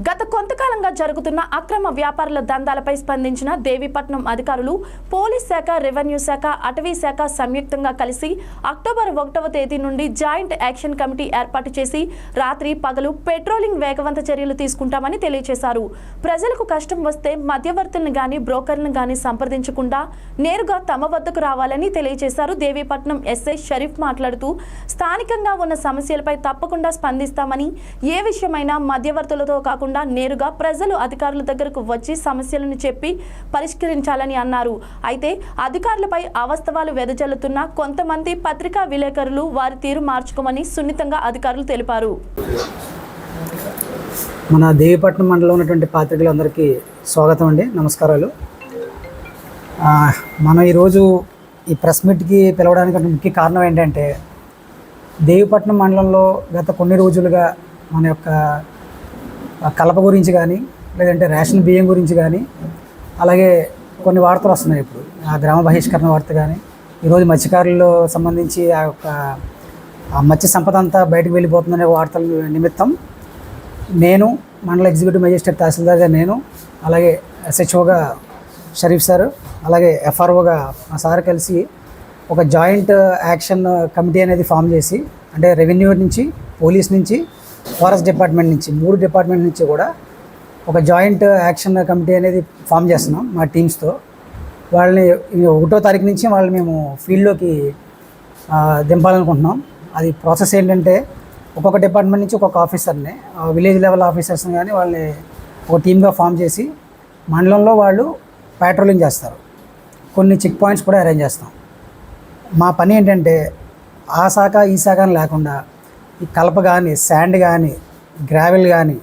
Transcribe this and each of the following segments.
గత కొంతకాలంగా జరుగుతున్న అక్రమ వ్యాపారుల దందాలపై స్పందించిన దేవీపట్నం అధికారులు పోలీస్ శాఖ రెవెన్యూ శాఖ అటవీ శాఖ సంయుక్తంగా కలిసి అక్టోబర్ ఒకటవ తేదీ నుండి జాయింట్ యాక్షన్ కమిటీ ఏర్పాటు చేసి రాత్రి పగలు పెట్రోలింగ్ వేగవంత చర్యలు తీసుకుంటామని తెలియజేశారు ప్రజలకు కష్టం వస్తే మధ్యవర్తులను గాని బ్రోకర్లను గాని సంప్రదించకుండా నేరుగా తమ వద్దకు రావాలని తెలియజేశారు దేవీపట్నం ఎస్ఐ షరీఫ్ మాట్లాడుతూ స్థానికంగా ఉన్న సమస్యలపై తప్పకుండా స్పందిస్తామని ఏ విషయమైనా మధ్యవర్తులతో కాకుండా నేరుగా ప్రజలు అధికారుల దగ్గరకు వచ్చి సమస్యలను చెప్పి పరిష్కరించాలని అన్నారు. అయితే అధికారులపై అవాస్తవాలు వెదజల్లుతున్న కొంతమంది పత్రికా విలేకరులు వారి తీరు మార్చుకోమని సున్నితంగా అధికారులు తెలిపారు. మన దేవిపట్నం మండలం ఉన్నటువంటి పాత్రికలందరికీ స్వాగతం అండి. నమస్కారాలు. మనం ఈరోజు ఈ ప్రెస్ మీట్కి పిలవడానికి ముఖ్య కారణం ఏంటంటే దేవిపట్నం మండలంలో గత కొన్ని రోజులుగా మన యొక్క కలప గురించి కానీ లేదంటే రేషన్ బియ్యం గురించి కానీ అలాగే కొన్ని వార్తలు వస్తున్నాయి ఇప్పుడు. ఆ గ్రామ బహిష్కరణ వార్త కానీ ఈరోజు మత్స్యకారులు సంబంధించి ఆ యొక్క ఆ మత్స్య సంపద అంతా బయటకు వెళ్ళిపోతుందనే వార్తల నిమిత్తం నేను మండల ఎగ్జిక్యూటివ్ మేజిస్ట్రేట్ తహసీల్దార్గా నేను అలాగే ఎస్హెచ్ఓగా షరీఫ్ సార్ అలాగే ఎఫ్ఆర్ఓగా మా సార్ కలిసి ఒక జాయింట్ యాక్షన్ కమిటీ అనేది ఫామ్ చేసి అంటే రెవెన్యూ నుంచి పోలీస్ నుంచి ఫారెస్ట్ డిపార్ట్మెంట్ నుంచి మూడు డిపార్ట్మెంట్ నుంచి కూడా ఒక జాయింట్ యాక్షన్ కమిటీ అనేది ఫామ్ చేస్తున్నాం మా టీమ్స్తో. వాళ్ళని ఒకటో తారీఖు నుంచి వాళ్ళని మేము ఫీల్డ్లోకి దింపాలనుకుంటున్నాం. అది ప్రాసెస్ ఏంటంటే ఒక్కొక్క డిపార్ట్మెంట్ నుంచి ఒక్కొక్క ఆఫీసర్ని ఆ విలేజ్ లెవెల్ ఆఫీసర్స్ని కానీ వాళ్ళని ఒక టీమ్గా ఫామ్ చేసి మండలంలో వాళ్ళు పెట్రోలింగ్ చేస్తారు. కొన్ని చెక్ పాయింట్స్ కూడా అరేంజ్ చేస్తాం. మా పని ఏంటంటే ఆ శాఖ ఈ శాఖ అని లేకుండా ఈ కలప కానీ శాండ్ కానీ గ్రావెల్ కానీ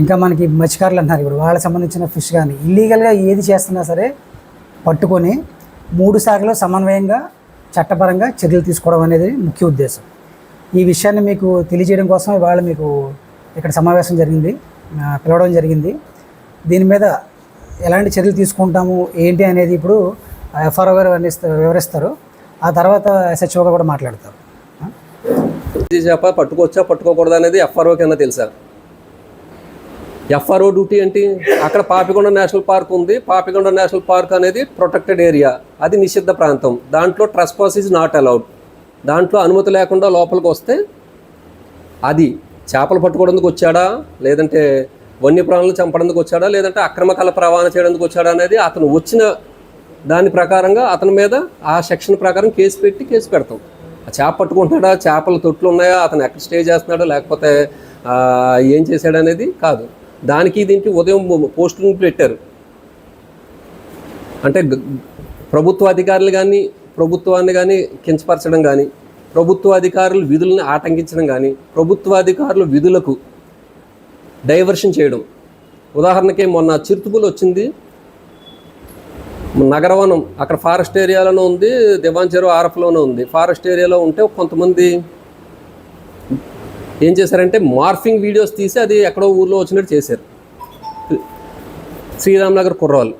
ఇంకా మనకి మత్స్యకారులు అంటున్నారు ఇప్పుడు. వాళ్ళకి సంబంధించిన ఫిష్ కానీ ఇల్లీగల్గా ఏది చేస్తున్నా సరే పట్టుకొని మూడు శాఖలు సమన్వయంగా చట్టపరంగా చర్యలు తీసుకోవడం అనేది ముఖ్య ఉద్దేశం. ఈ విషయాన్ని మీకు తెలియజేయడం కోసం ఇవాళ మీకు ఇక్కడ సమావేశం జరిగింది పిలవడం జరిగింది. దీని మీద ఎలాంటి చర్యలు తీసుకుంటాము ఏంటి అనేది ఇప్పుడు ఎఫ్ఆర్ఓ గారు వివరిస్తారు. ఆ తర్వాత ఎస్హెచ్ఓ కూడా మాట్లాడతారు. ఇది చేప పట్టుకోవచ్చా పట్టుకోకూడదు అనేది ఎఫ్ఆర్ఓ కింద తెలుసా? ఎఫ్ఆర్ఓ డ్యూటీ ఏంటి? అక్కడ పాపికొండ నేషనల్ పార్క్ ఉంది. పాపికొండ నేషనల్ పార్క్ అనేది ప్రొటెక్టెడ్ ఏరియా. అది నిషిద్ధ ప్రాంతం. దాంట్లో ట్రస్పాస్ ఈజ్ నాట్ అలౌడ్ దాంట్లో అనుమతి లేకుండా లోపలికి వస్తే అది చేపలు పట్టుకోవడానికి వచ్చాడా? లేదంటే వన్యప్రాణులను చంపడానికి వచ్చాడా? లేదంటే అక్రమ కళ రవాణా చేయడానికి వచ్చాడా అనేది అతను వచ్చిన దాని ప్రకారంగా అతని మీద ఆ సెక్షన్ ప్రకారం కేసు పెట్టి కేసు పెడతాం. ఆ చేప పట్టుకుంటున్నాడా? చేపల తొట్లు ఉన్నాయా? అతను ఎక్కడ స్టే చేస్తున్నాడో? లేకపోతే ఏం చేశాడు అనేది కాదు. దానికి దీనికి ఉదయం పోస్టింగ్ పెట్టారు. అంటే ప్రభుత్వ అధికారులు కానీ ప్రభుత్వాన్ని కానీ కించపరచడం కానీ ప్రభుత్వ అధికారులు విధులను ఆటంకించడం కానీ ప్రభుత్వ అధికారులు విధులకు డైవర్షన్ చేయడం. ఉదాహరణకి మొన్న చిరుతుపులు వచ్చింది. నగరవనం అక్కడ ఫారెస్ట్ ఏరియాలోనే ఉంది దివాన్ చెరువు ఆర్ఎఫ్లోనే ఉంది. ఫారెస్ట్ ఏరియాలో ఉంటే కొంతమంది ఏం చేశారంటే మార్ఫింగ్ వీడియోస్ తీసి అది ఎక్కడో ఊర్లో వచ్చినట్టు చేశారు. శ్రీరామ్ నగర్ కుర్రవాళ్ళు